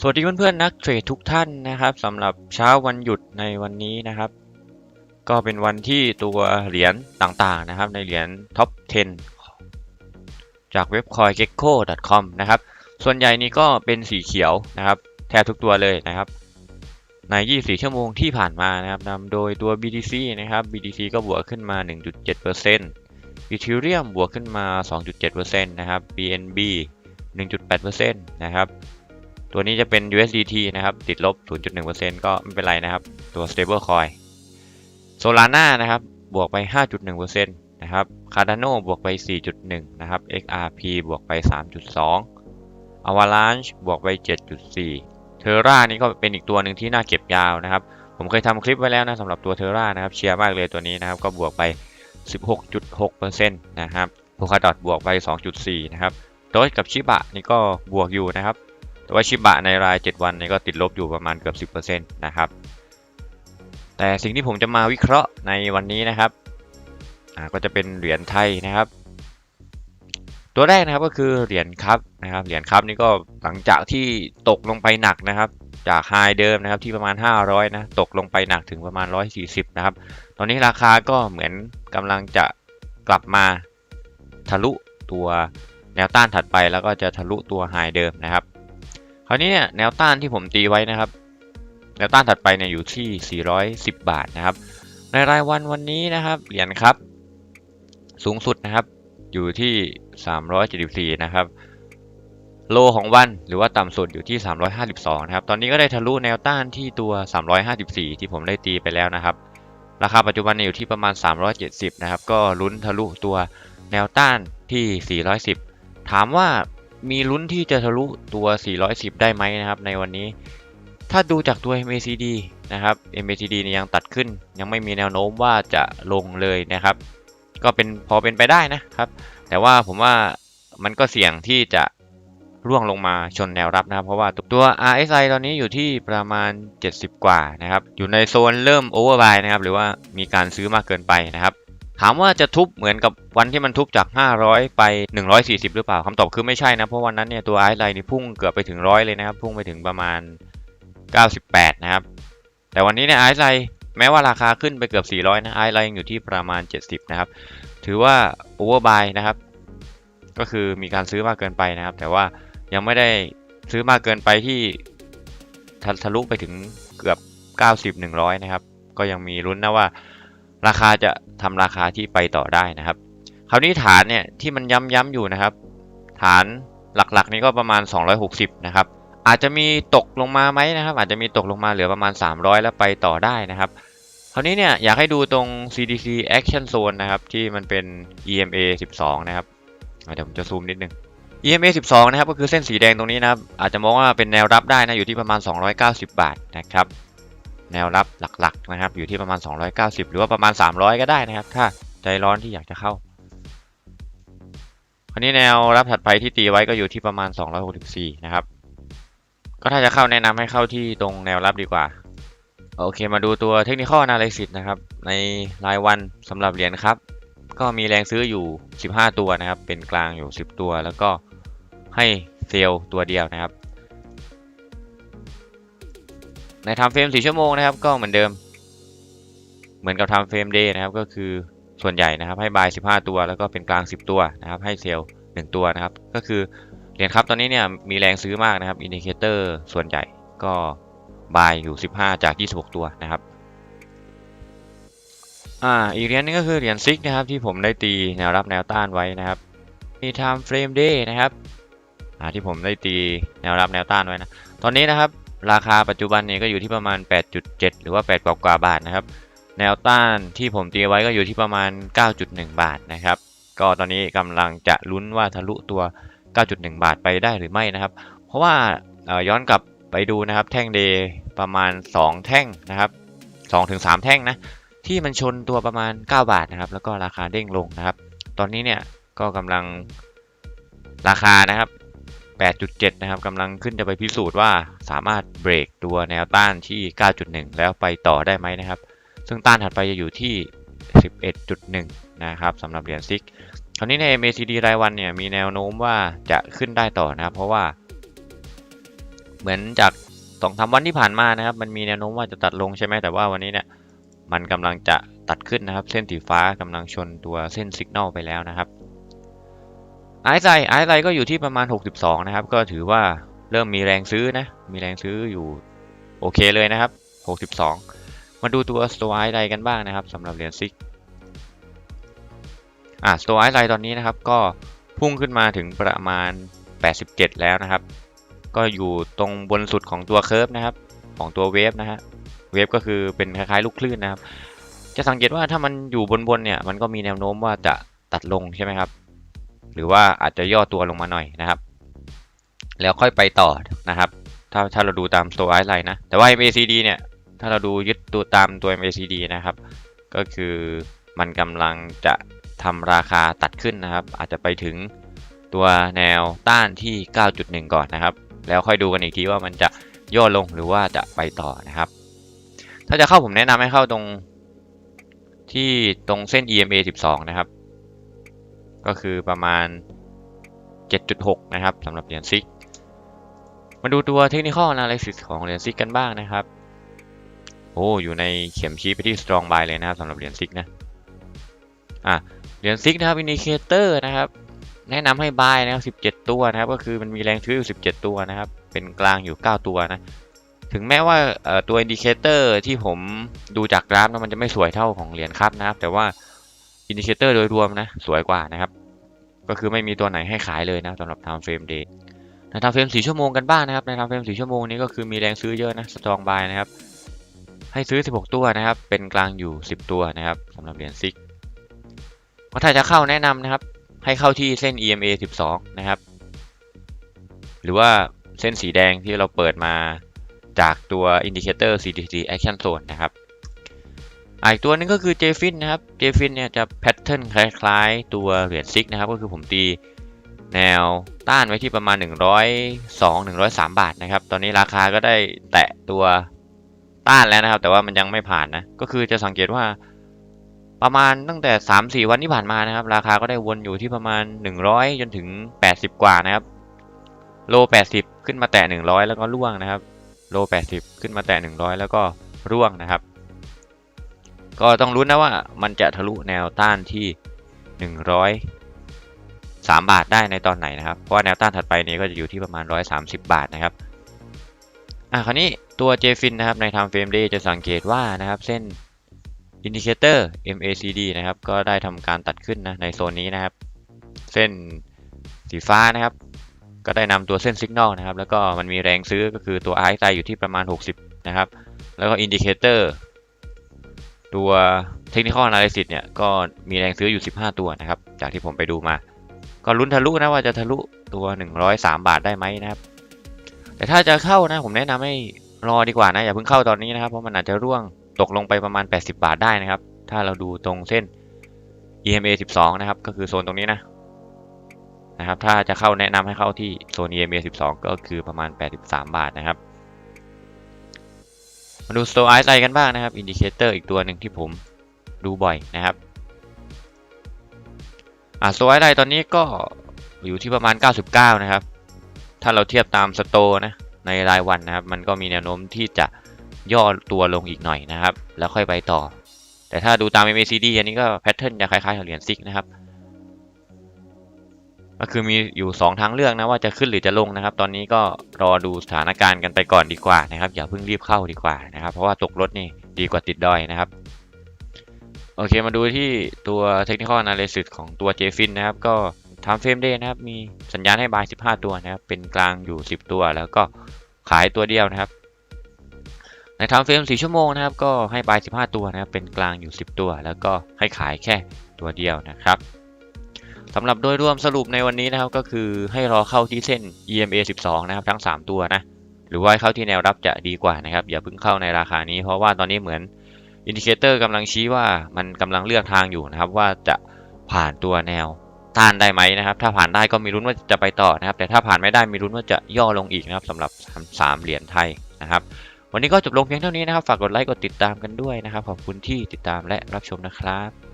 สวัสดีเพื่อนๆนักเทรดทุกท่านนะครับสำหรับเช้าวันหยุดในวันนี้นะครับ ก็เป็นวันที่ตัวเหรียญต่างๆนะครับ ในเหรียญท็อป 10 จากเว็บ coingecko.com นะครับ ส่วนใหญ่นี้ก็เป็นสีเขียวนะครับ แทบทุกตัวเลยนะครับ ใน 24 ชั่วโมงที่ผ่านมานะครับนำโดยตัว BTC นะครับ BTC ก็บวกขึ้นมา 1.7% Ethereum บวกขึ้นมา 2.7%นะครับ BNB 1.8%นะครับ ตัวนี้จะเป็น USDT นะครับ ติดลบ 0.1%ก็ไม่เป็นไรนะครับ ตัว stable coin Solana นะครับ บวกไป 5.1%นะครับ Cardano บวกไป 4.1 นะครับ XRP บวกไป 3.2 Avalanche บวกไป 7.4 Terra นี่ก็เป็นอีกตัวหนึ่งที่น่าเก็บยาวนะครับ ผมเคยทำคลิปไว้แล้วนะสำหรับตัว Terra นะครับ เชียร์มากเลยตัวนี้นะครับ ก็บวกไป 16.6%นะครับ Polkadot บวกไป 2.4 นะครับ โดยกับชิบะนี่ก็บวกอยู่นะครับ ว่าชิบะในราย 7 วันนี่ก็ติดลบอยู่ประมาณเกือบ10%นะครับ แต่สิ่งที่ผมจะมาวิเคราะห์ในวันนี้นะครับก็จะเป็นเหรียญไทยนะครับ ตัวแรกนะครับก็คือเหรียญครับนะครับ เหรียญครับนี่ก็หลังจากที่ตกลงไปหนักนะครับ จากไฮเดิมนะครับที่ประมาณ 500 นะ ตกลงไปหนักถึงประมาณ 140 นะครับ ตอนนี้ราคาก็เหมือนกำลังจะกลับมาทะลุตัวแนวต้านถัดไปแล้วก็จะทะลุตัวไฮเดิมนะครับาวนี้เนี่ยแนวต้านที่ผมตีไว้นะครับ แนวต้านถัดไปเนี่ยอยู่ที่ 410 บาทนะครับ ในรายวันวันนี้นะครับเหรียญครับ สูงสุดนะครับอยู่ที่ 374 นะครับ โลของวันหรือว่าต่ำสุดอยู่ที่ 352 นะครับ ตอนนี้ก็ได้ทะลุแนวต้านที่ตัว 354 ที่ผมได้ตีไปแล้วนะครับ ราคาปัจจุบันอยู่ที่ประมาณ 370 นะครับ ก็ลุ้นทะลุตัวแนวต้านที่ 410 ถามว่า มีลุ้นที่จะทะลุตัว 410 ได้ไหมนะครับ ในวันนี้ ถ้าดูจากตัว MACD นะครับ MACD เนี่ยยังตัดขึ้น ยังไม่มีแนวโน้มว่าจะลงเลยนะครับ ก็เป็นพอเป็นไปได้นะครับ แต่ว่าผมว่ามันก็เสี่ยงที่จะร่วงลงมาชนแนวรับนะครับเพราะว่าตัว RSI ตอนนี้อยู่ที่ประมาณ 70 กว่านะครับ อยู่ในโซนเริ่ม overbuy นะครับ หรือว่ามีการซื้อมากเกินไปนะครับ ถามว่าจะทุบเหมือนกับวันที่มันทุบจาก 500 ไป 140 หรือเปล่าคำตอบคือไม่ใช่นะ เพราะวันนั้นเนี่ยตัว RSI นี่พุ่งเกือบไปถึงร้อยเลยนะครับ พุ่งไปถึงประมาณ 98 นะครับ แต่วันนี้เนี่ย RSI แม้ว่าราคาขึ้นไปเกือบ 400 นะ RSI ยังอยู่ที่ประมาณ 70 นะครับ ถือว่า overbuy นะครับ ก็คือมีการซื้อมากเกินไปนะครับ แต่ว่ายังไม่ได้ซื้อมากเกินไปที่ทะลุไปถึงเกือบ 90 100 นะครับ ก็ยังมีลุ้นนะว่า ราคาจะทำราคาที่ไปต่อได้นะครับ คราวนี้ฐานเนี่ยที่มันย้ำๆอยู่นะครับ ฐานหลักๆ นี้ก็ประมาณ 260 นะครับ อาจจะมีตกลงมาไหมนะครับ อาจจะมีตกลงมาเหลือประมาณ 300 แล้วไปต่อได้นะครับคราวนี้เนี่ยอยากให้ดูตรง CDC Action Zone นะครับ ที่มันเป็น EMA 12 นะครับเดี๋ยวผมจะซูมนิดนึง EMA 12 นะครับ ก็คือเส้นสีแดงตรงนี้นะครับ อาจจะมองว่าเป็นแนวรับได้นะ อยู่ที่ประมาณ 290 บาทนะครับ แนวรับหลักๆนะครับ อยู่ที่ประมาณ 290 หรือว่าประมาณ 300 ก็ได้นะครับ ถ้าใจร้อนที่อยากจะเข้าคราวนี้แนวรับถัดไปที่ตีไว้ก็อยู่ที่ประมาณ 264 นะครับ ก็ถ้าจะเข้าแนะนำให้เข้าที่ตรงแนวรับดีกว่า โอเคมาดูตัวเทคนิคอ a นาลิซิสนะครับ ในรายวันสำหรับเหรียญครับ ก็มีแรงซื้ออยู่ 15 ตัวนะครับ เป็นกลางอยู่ 10 ตัว แล้วก็ให้เซลล์ตัวเดียวนะครับ ในทำเฟรม4ชั่วโมงนะครับก็เหมือนเดิม เหมือนกับทำเฟรมเดย์นะครับก็คือส่วนใหญ่นะครับให้บาย 15 ตัว แล้วก็เป็นกลาง 10 ตัวนะครับให้เซลล์1ตัวนะครับก็คือเหรียญครับตอนนี้เนี่ยมีแรงซื้อมากนะครับอินดิเคเตอร์ส่วนใหญ่ก็บายอยู่ 15 จาก 26 ตัวนะครับอ่าอีกเหรียญนึงก็คือเหรียญซิกนะครับที่ผมได้ตีแนวรับแนวต้านไว้นะครับมี time frame day นะครับอ่าที่ผมได้ตีแนวรับแนวต้านไว้นะตอนนี้นะครับ ราคาปัจจุบันเนี่ยก็อยู่ที่ประมาณ 8.7 หรือว่า 8 กว่ากว่าบาทนะครับ แนวต้านที่ผมตีไว้ก็อยู่ที่ประมาณ 9.1 บาทนะครับ ก็ตอนนี้กำลังจะลุ้นว่าทะลุตัว 9.1 บาทไปได้หรือไม่นะครับ เพราะว่าย้อนกลับไปดูนะครับ แท่งเดย์ประมาณ 2 แท่งนะครับ2-3 แท่งนะที่มันชนตัวประมาณ 9 บาทนะครับ แล้วก็ราคาเด้งลงนะครับ ตอนนี้เนี่ยก็กำลังราคานะครับ 8.7 นะครับกำลังขึ้นจะไปพิสูจน์ว่าสามารถเบรกตัวแนวต้านที่ 9.1 แล้วไปต่อได้ไหมนะครับ ซึ่งต้านถัดไปจะอยู่ที่ 11.1 นะครับสำหรับเหรียญซิกคราวนี้ใน MACD รายวันเนี่ยมีแนวโน้มว่าจะขึ้นได้ต่อนะครับ เพราะว่า เหมือนจากสองสามวันที่ผ่านมานะครับ มันมีแนวโน้มว่าจะตัดลงใช่ไหมแต่ว่าวันนี้เนี่ยมันกำลังจะตัดขึ้นนะครับ เส้นสีฟ้ากำลังชนตัวเส้นสัญญาณไปแล้วนะครับ ไอซ์ไซไอซ์ไซก็อยู่ที่ประมาณ 62 นะครับ ก็ถือว่าเริ่มมีแรงซื้อนะ มีแรงซื้ออยู่โอเคเลยนะครับ 62 มาดูตัวสโตไอซ์ไซกันบ้างนะครับสำหรับเหรียญซิกอ่าสโตไอซ์ไซตอนนี้นะครับ ก็พุ่งขึ้นมาถึงประมาณ 87 แล้วนะครับ ก็อยู่ตรงบนสุดของตัวเคิร์ฟนะครับ ของตัวเวฟนะฮะ เวฟก็คือเป็นคล้ายๆลูกคลื่นนะครับ จะสังเกตว่าถ้ามันอยู่บนๆเนี่ย มันก็มีแนวโน้มว่าจะตัดลงใช่ไหมครับ หรือว่าอาจจะย่อตัวลงมาหน่อยนะครับ แล้วค่อยไปต่อนะครับ ถ้าถ้าเราดูตามตัวไอซ์ไลน์นะ แต่ว่า MACD เนี่ย ถ้าเราดูยึดตัวตามตัว MACD นะครับ ก็คือมันกำลังจะทำราคาตัดขึ้นนะครับ อาจจะไปถึงตัวแนวต้านที่ 9.1 ก่อนนะครับ แล้วค่อยดูกันอีกทีว่ามันจะย่อลงหรือว่าจะไปต่อนะครับ ถ้าจะเข้าผมแนะนำให้เข้าตรงที่ตรงเส้น EMA 12 นะครับ ก็คือประมาณ 7.6 นะครับสำหรับเหรียญซิก มาดูตัว Technical Analysis ของเหรียญซิกกันบ้างนะครับ โอ้อยู่ในเข็มชี้ไปที่ Strong Buy เลยนะครับสำหรับเหรียญซิกนะ อะเหรียญซิกนะครับ Indicator นะครับ แนะนำให้ buy นะครับ 17 ตัวนะครับ ก็คือมันมีแรงซื้ออยู่ 17 ตัวนะครับ เป็นกลางอยู่ 9 ตัวนะถึงแม้ว่าตัวอินดิเคเตอร์ที่ผมดูจากกราฟนะมันจะไม่สวยเท่าของเหรียญครับนะครับ แต่ว่า อินดิเคเตอร์โดยรวมนะสวยกว่านะครับ ก็คือไม่มีตัวไหนให้ขายเลยนะสำหรับ time frame day ใน time frame 4ชั่วโมงกันบ้างนะครับใน time frame 4ชั่วโมงนี้ก็คือมีแรงซื้อเยอะนะ strong buy นะครับ ให้ซื้อ 16 ตัวนะครับ เป็นกลางอยู่ 10 ตัวนะครับสำหรับเหรียญซิกถ้าจะเข้าแนะนำนะครับ ให้เข้าที่เส้น EMA 12 นะครับ หรือว่าเส้นสีแดงที่เราเปิดมาจากตัว Indicator CTC Action Zone นะครับ อีกตัวนึงก็คือ JFIN นะครับ JFIN เนี่ยจะแพทเทิร์นคล้ายๆ ตัวเหรียญซิกนะครับ ก็คือผมตีแนวต้านไว้ที่ประมาณ 102 103 บาทนะครับ ตอนนี้ราคาก็ได้แตะตัวต้านแล้วนะครับ แต่ว่ามันยังไม่ผ่านนะ ก็คือจะสังเกตว่าประมาณตั้งแต่ 3-4 วันที่ผ่านมานะครับ ราคาก็ได้วนอยู่ที่ประมาณ 100 จนถึง 80 กว่านะครับ โล 80 ขึ้นมาแตะ 100 แล้วก็ล่วงนะครับ โล 80 ขึ้นมาแตะ 100 แล้วก็ร่วงนะครับ ก็ต้องรุ้นะว่ามันจะทะลุแนวต้านที่ 100 3 บาทได้ในตอนไหนนะครับ เพราะว่าแนวต้านถัดไปนี้ก็จะอยู่ที่ประมาณ 130 บาทนะครับ อะคราวนี้ตัว JFIN นะครับใน Time Frame Day จะสังเกตว่านะครับเส้น Indicator MACD นะครับก็ได้ทำการตัดขึ้นนะในโซนนี้นะครับ เส้นสีฟ้านะครับ ก็ได้นำตัวเส้น Signal นะครับ แล้วก็มันมีแรงซื้อก็คือตัว RSI อยู่ที่ประมาณ 60 นะครับ แล้วก็ Indicator ตัว Technical Analysis เนี่ยก็มีแรงซื้ออยู่ 15 ตัวนะครับ จากที่ผมไปดูมา ก็ลุ้นทะลุนะว่าจะทะลุตัว 103 บาทได้ไหมนะครับ แต่ถ้าจะเข้านะผมแนะนำให้รอดีกว่านะอย่าเพิ่งเข้าตอนนี้นะครับ เพราะมันอาจจะร่วงตกลงไปประมาณ 80 บาทได้นะครับ ถ้าเราดูตรงเส้น EMA 12 นะครับ ก็คือโซนตรงนี้นะนะครับ ถ้าจะเข้าแนะนำให้เข้าที่โซน EMA 12 ก็คือประมาณ 83 บาทนะครับ มาดู Store Ice Line กันบ้างนะครับอินดิเคเตอร์อีกตัวหนึ่งที่ผมดูบ่อยนะครับอ่า Store Ice Line ตอนนี้ก็อยู่ที่ประมาณ 99 นะครับ ถ้าเราเทียบตามสโตนะ ในรายวันนะครับ มันก็มีแนวโน้มที่จะย่อตัวลงอีกหน่อยนะครับ แล้วค่อยไปต่อ แต่ถ้าดูตาม MACD อันนี้ก็แพทเทิร์นจะคล้ายๆกับเหรียญซิกนะครับ ก็คือมีอยู่ 2 ทางเลือกนะว่าจะขึ้นหรือจะลงนะครับ ตอนนี้ก็รอดูสถานการณ์กันไปก่อนดีกว่านะครับ อย่าเพิ่งรีบเข้าดีกว่านะครับ เพราะว่าตกรถนี่ดีกว่าติดดอยนะครับ โอเคมาดูที่ตัว Technical Analysis ของตัว JFIN นะครับ ก็ Time Frame Day นะครับ มีสัญญาณให้ buy 15 ตัวนะครับ เป็นกลางอยู่ 10 ตัว แล้วก็ขายตัวเดียวนะครับ ใน Time Frame 4ชั่วโมงนะครับ ก็ให้ buy 15 ตัวนะครับ เป็นกลางอยู่ 10 ตัว แล้วก็ให้ขายแค่ตัวเดียวนะครับ สำหรับโดยรวมสรุปในวันนี้นะครับก็คือให้รอเข้าที่เส้น EMA 12 นะครับทั้ง 3 ตัวนะ หรือว่าเข้าที่แนวรับจะดีกว่านะครับ อย่าเพิ่งเข้าในราคานี้ เพราะว่าตอนนี้เหมือนอินดิเคเตอร์กำลังชี้ว่ามันกำลังเลือกทางอยู่นะครับ ว่าจะผ่านตัวแนวต้านได้ไหมนะครับ ถ้าผ่านได้ก็มีลุ้นว่าจะไปต่อนะครับ แต่ถ้าผ่านไม่ได้มีลุ้นว่าจะย่อลงอีกนะครับสำหรับ3เหรียญไทยนะครับ วันนี้ก็จบลงเพียงเท่านี้นะครับ ฝากกดไลค์กดติดตามกันด้วยนะครับขอบคุณที่ติดตามและรับชมนะครับ